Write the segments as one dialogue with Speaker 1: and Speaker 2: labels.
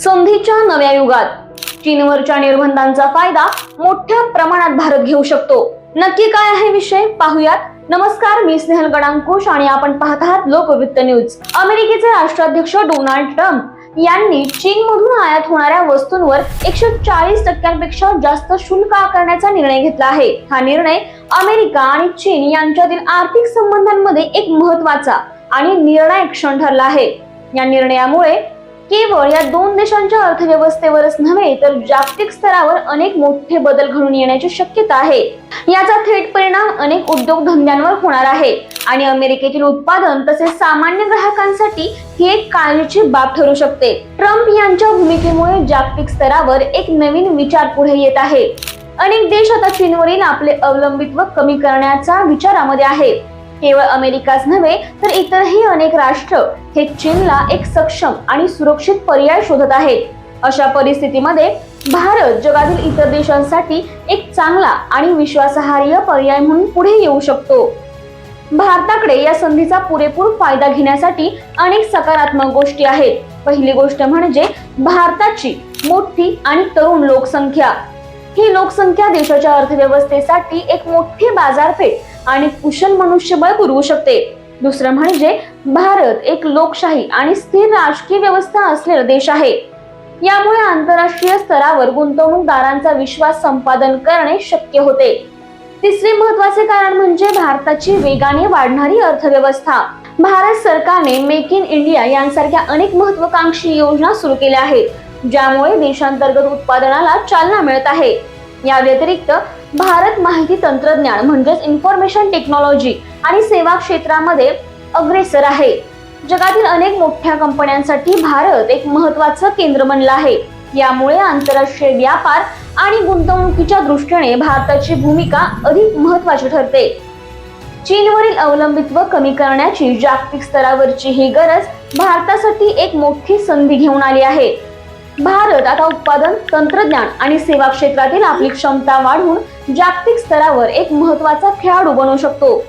Speaker 1: संधीच्या नव्या युगात चीनवरच्या निर्बंधांचा फायदा मोठ्या प्रमाणात भारत घेऊ शकतो. नक्की काय आहे विषय? पाहूयात. नमस्कार मी स्नेहल गडांकुश आणि आपण पाहत आहात लोकवृत्त न्यूज. अमेरिकेचे राष्ट्राध्यक्ष डोनाल्ड ट्रम्प यांनी चीन मधून आयात होणाऱ्या वस्तूंवर एकशे चाळीस टक्क्यांपेक्षा जास्त शुल्क आकारण्याचा निर्णय घेतला आहे. हा निर्णय अमेरिका आणि चीन यांच्यातील आर्थिक संबंधांमध्ये एक महत्त्वाचा आणि निर्णायक क्षण ठरला आहे. या निर्णयामुळे केवळ या दोन देशांच्या अर्थव्यवस्थेवरच नव्हे तर जागतिक स्तरावर अनेक मोठे बदल घडून येण्याची शक्यता आहे. याचा थेट परिणाम अनेक उद्योगधंद्यांवर होणार आहे. आणि अमेरिकेतील उत्पादन तसेच सामान्य ग्राहकांसाठी ही एक काळजीची बाब ठरू शकते. ट्रम्प यांच्या भूमिकेमुळे जागतिक स्तरावर एक नवीन विचार पुढे येत आहे. अनेक देश आता चीनवरील आपले अवलंबित्व कमी करण्याचा विचारामध्ये आहे. केवळ अमेरिकाच नव्हे तर इतरही अनेक राष्ट्र हे चीनला एक सक्षम आणि सुरक्षित पर्याय शोधत आहेत. अशा परिस्थितीमध्ये भारत जगातील इतर देशांसाठी एक चांगला आणि विश्वासार्ह पर्याय म्हणून पुढे येऊ शकतो. भारताकडे या संधीचा पुरेपूर फायदा घेण्यासाठी अनेक सकारात्मक गोष्टी आहेत. पहिली गोष्ट म्हणजे भारताची मोठी आणि तरुण लोकसंख्या. ही लोकसंख्या देशाच्या अर्थव्यवस्थेसाठी एक मोठी बाजारपेठ आणि कुशल मनुष्यबळ पुरवू शकते. दुसरं म्हणजे भारत एक लोकशाही आणि स्थिर राजकीय व्यवस्था असलेला देश आहे. यामुळे आंतरराष्ट्रीय स्तरावर गुंतवणूकदारांचा विश्वास संपादन करणे शक्य होते. तिसरे महत्त्वाचे कारण म्हणजे भारताची वेगाने वाढणारी अर्थव्यवस्था. भारत सरकारने मेक इन इंडिया यांसारख्या अनेक महत्वाकांक्षी योजना सुरू केल्या आहेत ज्यामुळे देशांतर्गत उत्पादनाला चालना मिळत आहे. या व्यतिरिक्त भारत माहिती तंत्रज्ञान म्हणजेच इन्फॉर्मेशन टेक्नॉलॉजी आणि सेवा क्षेत्रामध्ये अग्रेसर आहे. जगातील अनेक मोठ्या कंपन्यांसाठी भारत एक महत्वाचं केंद्र बनलं आहे. यामुळे आंतरराष्ट्रीय व्यापार आणि गुंतवणुकीच्या दृष्टीने भारताची भूमिका अधिक महत्वाची ठरते. चीनवरील अवलंबित्व कमी करण्याची जागतिक स्तरावरची ही गरज भारतासाठी एक मोठी संधी घेऊन आली आहे. भारत आता उत्पादन तंत्रज्ञान आणि सेवा क्षेत्रातील आपली क्षमता वाढवून जागतिक स्तरावर एक महत्त्वाचा खेळाडू बनू शकतो.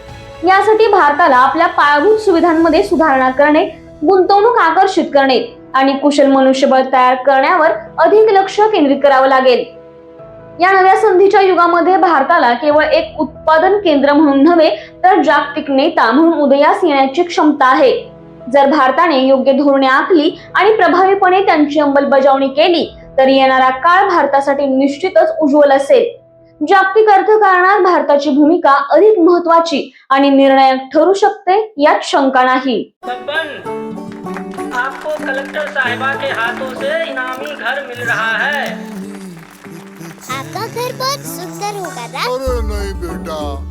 Speaker 1: यासाठी भारताला आपल्या पायाभूत सुविधांमध्ये सुधारणा करणे गुंतवणूक आकर्षित करणे आणि कुशल मनुष्यबळ तयार करण्यावर अधिक लक्ष केंद्रित करावं लागेल. या नव्या संधीच्या युगामध्ये भारताला केवळ एक उत्पादन केंद्र म्हणून नव्हे तर जागतिक नेता म्हणून उदयास येण्याची क्षमता आहे. जर भारताने योग्य धोरणे आखली आणि प्रभावीपणे त्यांची अंमलबजावणी केली तर येणारा काळ भारतासाठी निश्चितच उज्ज्वल असेल. जागतिक अर्थकारणात भारताची भूमिका अधिक महत्वाची आणि निर्णायक ठरू शकते यात शंका नाही.
Speaker 2: आपको कलेक्टर साहिबा के हाथों से इनामी घर मिल रहा है।
Speaker 3: आपका घर बहुत सुंदर होगा ना?
Speaker 4: अरे नहीं बेटा।